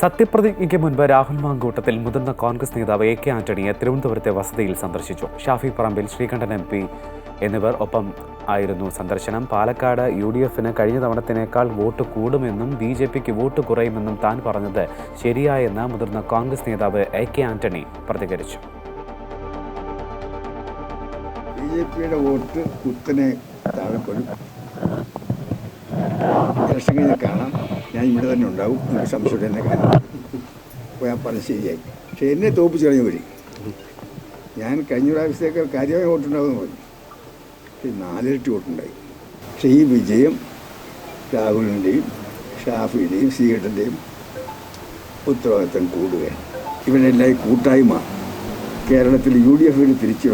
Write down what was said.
സത്യപ്രതിജ്ഞയ്ക്ക് മുൻപ് രാഹുൽ മാങ്കൂട്ടത്തിൽ മുതിർന്ന കോൺഗ്രസ് നേതാവ് എ കെ ആന്റണിയെ തിരുവനന്തപുരത്തെ വസതിയിൽ സന്ദർശിച്ചു. ഷാഫി പറമ്പിൽ ശ്രീകണ്ഠൻ എം പി എന്നിവർ ഒപ്പം ആയിരുന്നു സന്ദർശനം. പാലക്കാട് യു ഡി എഫിന് കഴിഞ്ഞ തവണത്തിനേക്കാൾ വോട്ട് കൂടുമെന്നും ബി ജെ പിക്ക് വോട്ട് കുറയുമെന്നും താൻ പറഞ്ഞത് ശരിയായെന്ന് മുതിർന്ന കോൺഗ്രസ് നേതാവ് എ കെ ആന്റണി പ്രതികരിച്ചു. ബി ജെ പിയുടെ വോട്ട് കുത്തനെ താഴെപ്പെടും കാണാം. ഞാൻ ഇവിടെ തന്നെ ഉണ്ടാവും. എനിക്ക് സംശയം എന്നെ കാണാം. അപ്പോൾ ഞാൻ പറഞ്ഞ് ശരിയായി. പക്ഷേ എന്നെ തോപ്പിച്ച് കളഞ്ഞു വഴി ഞാൻ കഴിഞ്ഞ പ്രാവശ്യത്തേക്കാൾ കാര്യമായി വോട്ടുണ്ടാവുമെന്ന് പറഞ്ഞു. പക്ഷേ നാലിരട്ടി വോട്ടുണ്ടായി. പക്ഷേ ഈ വിജയം രാഹുലിന്റെയും ഷാഫിയുടെയും സീഗട്ടിന്റെയും ഉത്തരവാദിത്തം കൂടുകയാണ്. ഇവരെല്ലാം കൂട്ടായ്മ കേരളത്തിൽ യു ഡി എഫിന് തിരിച്ചു